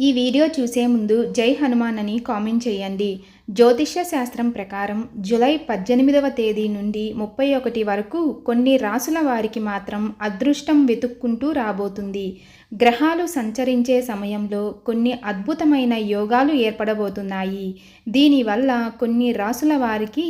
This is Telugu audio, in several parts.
ఈ వీడియో చూసే ముందు జై హనుమాన్ అని కామెంట్ చేయండి. జ్యోతిష్య శాస్త్రం ప్రకారం జూలై పద్దెనిమిదవ తేదీ నుండి ముప్పై ఒకటి వరకు కొన్ని రాసుల వారికి మాత్రం అదృష్టం వెతుక్కుంటూ రాబోతుంది. గ్రహాలు సంచరించే సమయంలో కొన్ని అద్భుతమైన యోగాలు ఏర్పడబోతున్నాయి. దీనివల్ల కొన్ని రాసుల వారికి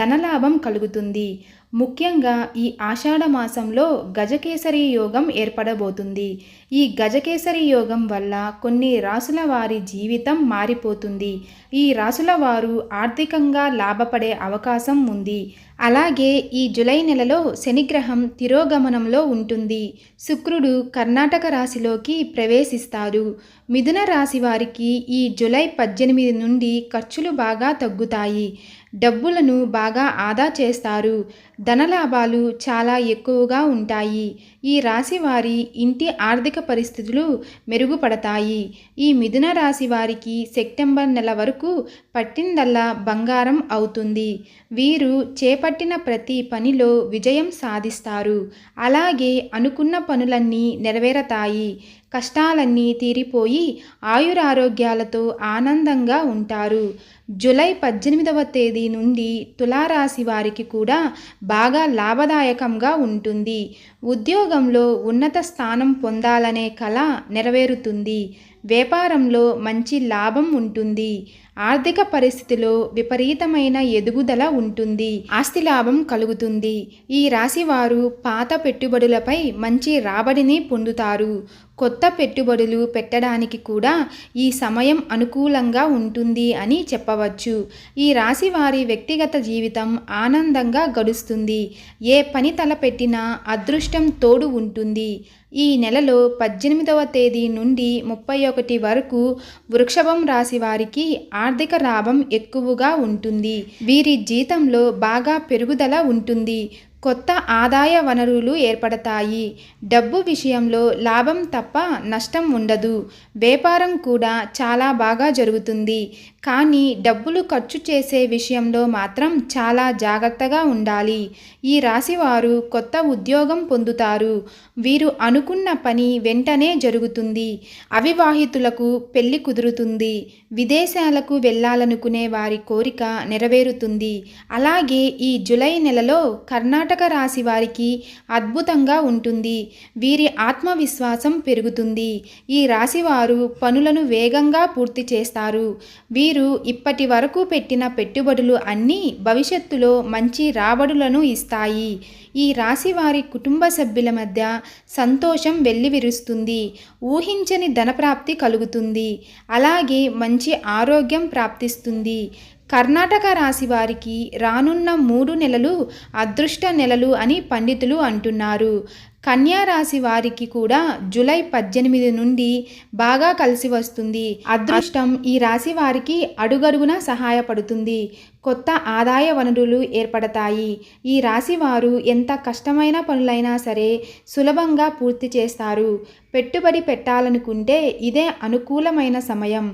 ధనలాభం కలుగుతుంది. ముఖ్యంగా ఈ ఆషాఢ మాసంలో గజకేసరి యోగం ఏర్పడబోతుంది. ఈ గజకేసరి యోగం వల్ల కొన్ని రాసుల వారి జీవితం మారిపోతుంది. ఈ రాసుల వారు ఆర్థికంగా లాభపడే అవకాశం ఉంది. అలాగే ఈ జులై నెలలో శనిగ్రహం తిరోగమనంలో ఉంటుంది. శుక్రుడు కర్ణాటక రాశిలోకి ప్రవేశిస్తారు. మిథున రాశి వారికి ఈ జులై పద్దెనిమిది నుండి ఖర్చులు బాగా తగ్గుతాయి. డబ్బులను బాగా ఆదా చేస్తారు. ధనలాభాలు చాలా ఎక్కువగా ఉంటాయి. ఈ రాశి వారి ఇంటి ఆర్థిక పరిస్థితులు మెరుగుపడతాయి. ఈ మిథున రాశి వారికి సెప్టెంబర్ నెల వరకు పట్టిందల్లా బంగారం అవుతుంది. వీరు చేపట్టిన ప్రతి పనిలో విజయం సాధిస్తారు. అలాగే అనుకున్న పనులన్నీ నెరవేరతాయి. కష్టాలన్నీ తీరిపోయి ఆయురారోగ్యాలతో ఆనందంగా ఉంటారు. జులై పద్దెనిమిదవ తేదీ నుండి తులారాశి వారికి కూడా బాగా లాభదాయకంగా ఉంటుంది. ఉద్యోగంలో ఉన్నత స్థానం పొందాలనే కళ నెరవేరుతుంది. వ్యాపారంలో మంచి లాభం ఉంటుంది. ఆర్థిక పరిస్థితిలో విపరీతమైన ఎదుగుదల ఉంటుంది. ఆస్తి లాభం కలుగుతుంది. ఈ రాశి వారు పాత పెట్టుబడులపై మంచి రాబడిని పొందుతారు. కొత్త పెట్టుబడులు పెట్టడానికి కూడా ఈ సమయం అనుకూలంగా ఉంటుంది అని చెప్పవచ్చు. ఈ రాశి వారి వ్యక్తిగత జీవితం ఆనందంగా గడుస్తుంది. ఏ పని తలపెట్టినా అదృష్టం తోడు ఉంటుంది. ఈ నెలలో పద్దెనిమిదవ తేదీ నుండి ముప్పై ఒకటి వరకు వృక్షభం రాశి వారికి ఆర్థిక లాభం ఎక్కువగా ఉంటుంది. వీరి జీతంలో బాగా పెరుగుదల ఉంటుంది. కొత్త ఆదాయ వనరులు ఏర్పడతాయి. డబ్బు విషయంలో లాభం తప్ప నష్టం ఉండదు. వ్యాపారం కూడా చాలా బాగా జరుగుతుంది. కానీ డబ్బులు ఖర్చు చేసే విషయంలో మాత్రం చాలా జాగ్రత్తగా ఉండాలి. ఈ రాశివారు కొత్త ఉద్యోగం పొందుతారు. వీరు అనుకున్న పని వెంటనే జరుగుతుంది. అవివాహితులకు పెళ్ళి కుదురుతుంది. విదేశాలకు వెళ్ళాలనుకునే వారి కోరిక నెరవేరుతుంది. అలాగే ఈ జులై నెలలో కర్ణాటక రాశి వారికి అద్భుతంగా ఉంటుంది. వీరి ఆత్మవిశ్వాసం పెరుగుతుంది. ఈ రాశి వారు పనులను వేగంగా పూర్తి చేస్తారు. వీరు ఇప్పటి వరకు పెట్టిన పెట్టుబడులు అన్నీ భవిష్యత్తులో మంచి రాబడులను ఇస్తాయి. ఈ రాశి వారి కుటుంబ సభ్యుల మధ్య సంతోషం వెల్లివిరుస్తుంది. ఊహించని ధనప్రాప్తి కలుగుతుంది. అలాగే మంచి ఆరోగ్యం ప్రాప్తిస్తుంది. కర్ణాటక రాశి వారికి రానున్న మూడు నెలలు అదృష్ట నెలలు అని పండితులు అంటున్నారు. కన్యా రాశి వారికి కూడా జూలై పద్దెనిమిది నుండి బాగా కలిసి వస్తుంది. అదృష్టం ఈ రాశి వారికి అడుగడుగున సహాయపడుతుంది. కొత్త ఆదాయ వనరులు ఏర్పడతాయి. ఈ రాశి వారు ఎంత కష్టమైన పనులైనా సరే సులభంగా పూర్తి చేస్తారు. పెట్టుబడి పెట్టాలనుకుంటే ఇదే అనుకూలమైన సమయం.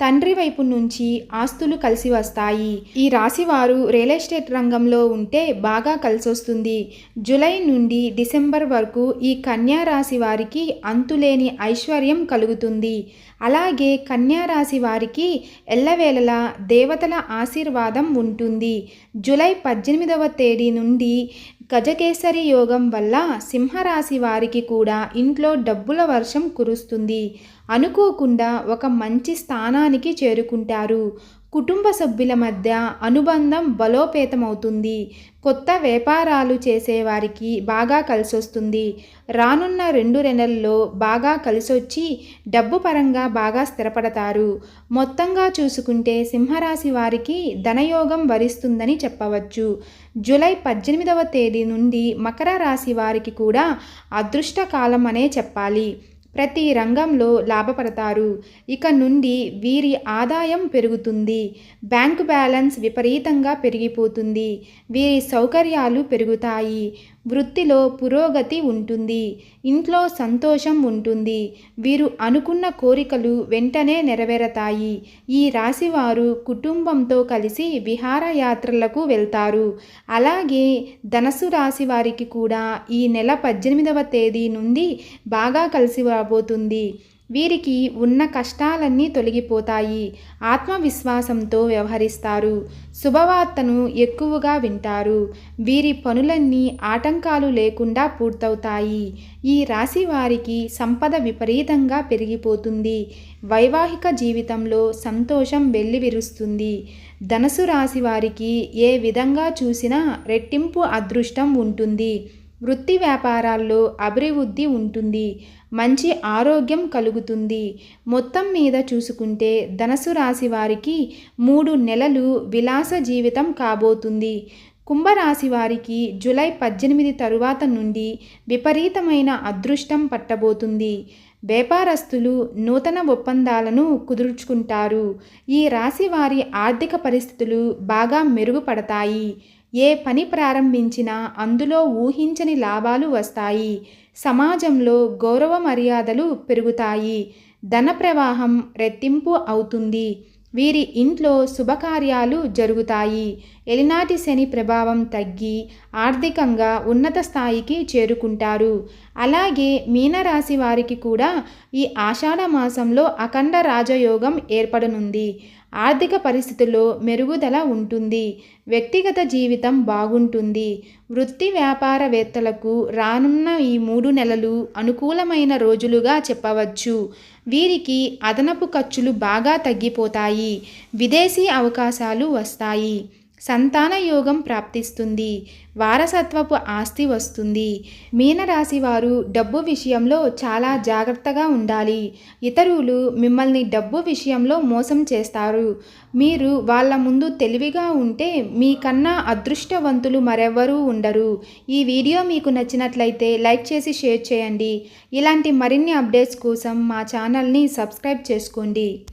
తండ్రి వైపు నుంచి ఆస్తులు కలిసి వస్తాయి. ఈ రాశివారు రియల్ ఎస్టేట్ రంగంలో ఉంటే బాగా కలిసొస్తుంది. జూలై నుండి డిసెంబర్ వరకు ఈ కన్యా రాశి వారికి అంతులేని ఐశ్వర్యం కలుగుతుంది. అలాగే కన్యా రాశి వారికి ఎల్లవేళలా దేవతల ఆశీర్వాదం ఉంటుంది. జూలై పద్దెనిమిదవ తేదీ నుండి గజకేసరి యోగం వల్ల సింహరాశి వారికి కూడా ఇంట్లో డబ్బుల వర్షం కురుస్తుంది. అనుకోకుండా ఒక మంచి స్థానానికి చేరుకుంటారు. కుటుంబ సభ్యుల మధ్య అనుబంధం బలోపేతమవుతుంది. కొత్త వ్యాపారాలు చేసేవారికి బాగా కలిసొస్తుంది. రానున్న రెండు నెలల్లో బాగా కలిసొచ్చి డబ్బు పరంగా బాగా స్థిరపడతారు. మొత్తంగా చూసుకుంటే సింహరాశి వారికి ధనయోగం వరిస్తుందని చెప్పవచ్చు. జూలై పద్దెనిమిదవ తేదీ నుండి మకర రాశి వారికి కూడా అదృష్ట కాలం అనే చెప్పాలి. ప్రతి రంగంలో లాభపడతారు. ఇక నుండి వీరి ఆదాయం పెరుగుతుంది. బ్యాంకు బ్యాలెన్స్ విపరీతంగా పెరిగిపోతుంది. వీరి సౌకర్యాలు పెరుగుతాయి. వృత్తిలో పురోగతి ఉంటుంది ఇంట్లో సంతోషం ఉంటుంది. వీరు అనుకున్న కోరికలు వెంటనే నెరవేరతాయి. ఈ రాశివారు కుటుంబంతో కలిసి విహారయాత్రలకు వెళ్తారు. అలాగే ధనస్సు రాశి వారికి కూడా ఈ నెల పద్దెనిమిదవ తేదీ నుండి బాగా కలిసి రాబోతుంది. వీరికి ఉన్న కష్టాలన్నీ తొలగిపోతాయి. ఆత్మవిశ్వాసంతో వ్యవహరిస్తారు. శుభవార్తను ఎక్కువగా వింటారు. వీరి పనులన్నీ ఆటంకాలు లేకుండా పూర్తవుతాయి. ఈ రాశి వారికి సంపద విపరీతంగా పెరిగిపోతుంది. వైవాహిక జీవితంలో సంతోషం వెల్లివిరుస్తుంది. ధనసు రాశి వారికి ఏ విధంగా చూసినా రెట్టింపు అదృష్టం ఉంటుంది. వృత్తి వ్యాపారాల్లో అభివృద్ధి ఉంటుంది. మంచి ఆరోగ్యం కలుగుతుంది. మొత్తం మీద చూసుకుంటే ధనసు రాశి వారికి మూడు నెలలు విలాస జీవితం కాబోతుంది. కుంభరాశి వారికి జూలై పద్దెనిమిది తరువాత నుండి విపరీతమైన అదృష్టం పట్టబోతుంది. వ్యాపారస్తులు నూతన ఒప్పందాలను కుదుర్చుకుంటారు. ఈ రాశి వారి ఆర్థిక పరిస్థితులు బాగా మెరుగుపడతాయి. ఏ పని ప్రారంభించినా అందులో ఊహించని లాభాలు వస్తాయి. సమాజంలో గౌరవ మర్యాదలు పెరుగుతాయి. ధన ప్రవాహం రెట్టింపు అవుతుంది. వీరి ఇంట్లో శుభకార్యాలు జరుగుతాయి. ఎలినాటి శని ప్రభావం తగ్గి ఆర్థికంగా ఉన్నత స్థాయికి చేరుకుంటారు. అలాగే మీనరాశి వారికి కూడా ఈ ఆషాఢ మాసంలో అఖండ రాజయోగం ఏర్పడనుంది. ఆర్థిక పరిస్థితుల్లో మెరుగుదల ఉంటుంది. వ్యక్తిగత జీవితం బాగుంటుంది. వృత్తి వ్యాపారవేత్తలకు రానున్న ఈ మూడు నెలలు అనుకూలమైన రోజులుగా చెప్పవచ్చు. వీరికి అదనపు ఖర్చులు బాగా తగ్గిపోతాయి. విదేశీ అవకాశాలు వస్తాయి. సంతాన యోగం ప్రాప్తిస్తుంది. వారసత్వపు ఆస్తి వస్తుంది. మీనరాశి వారు డబ్బు విషయంలో చాలా జాగ్రత్తగా ఉండాలి. ఇతరులు మిమ్మల్ని డబ్బు విషయంలో మోసం చేస్తారు. మీరు వాళ్ళ ముందు తెలివిగా ఉంటే మీకన్నా అదృష్టవంతులు మరెవ్వరూ ఉండరు. ఈ వీడియో మీకు నచ్చినట్లయితే లైక్ చేసి షేర్ చేయండి. ఇలాంటి మరిన్ని అప్డేట్స్ కోసం మా ఛానల్ని సబ్స్క్రైబ్ చేసుకోండి.